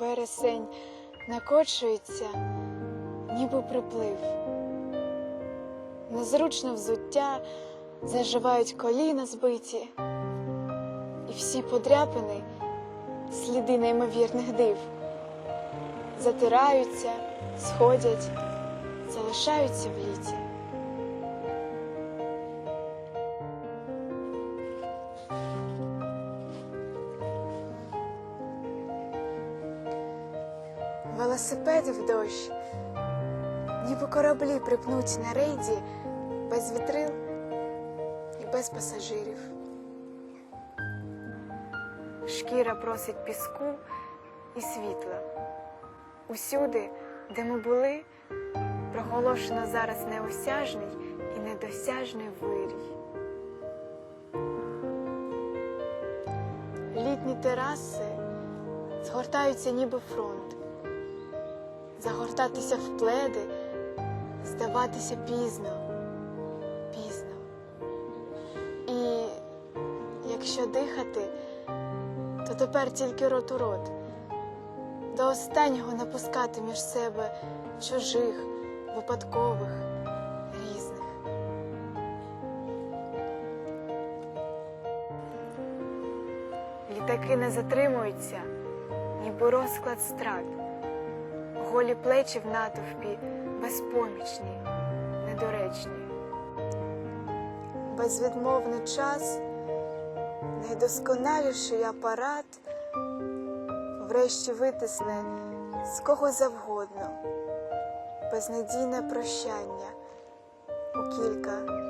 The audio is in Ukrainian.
вересень накочується, ніби приплив. Незручно взуття, заживають коліна збиті, і всі подряпини сліди неймовірних див. Затираються, сходять, залишаються в літі. Велосипеди в дощ, ніби кораблі припнуть на рейді без вітрил і без пасажирів. Шкіра просить піску і світла. Усюди, де ми були, проголошено зараз неосяжний і недосяжний вирій. Літні тераси згортаються ніби фронт. Загортатися в пледи, здаватися пізно, пізно. І якщо дихати, то тепер тільки рот у рот. До останнього не пускати між себе чужих, випадкових, різних. Літаки не затримуються, ніби розклад страт. Голі плечі в натовпі безпомічні, недоречні. Безвідмовний час, найдосконаліший апарат врешті витисне з кого завгодно, безнадійне прощання у кілька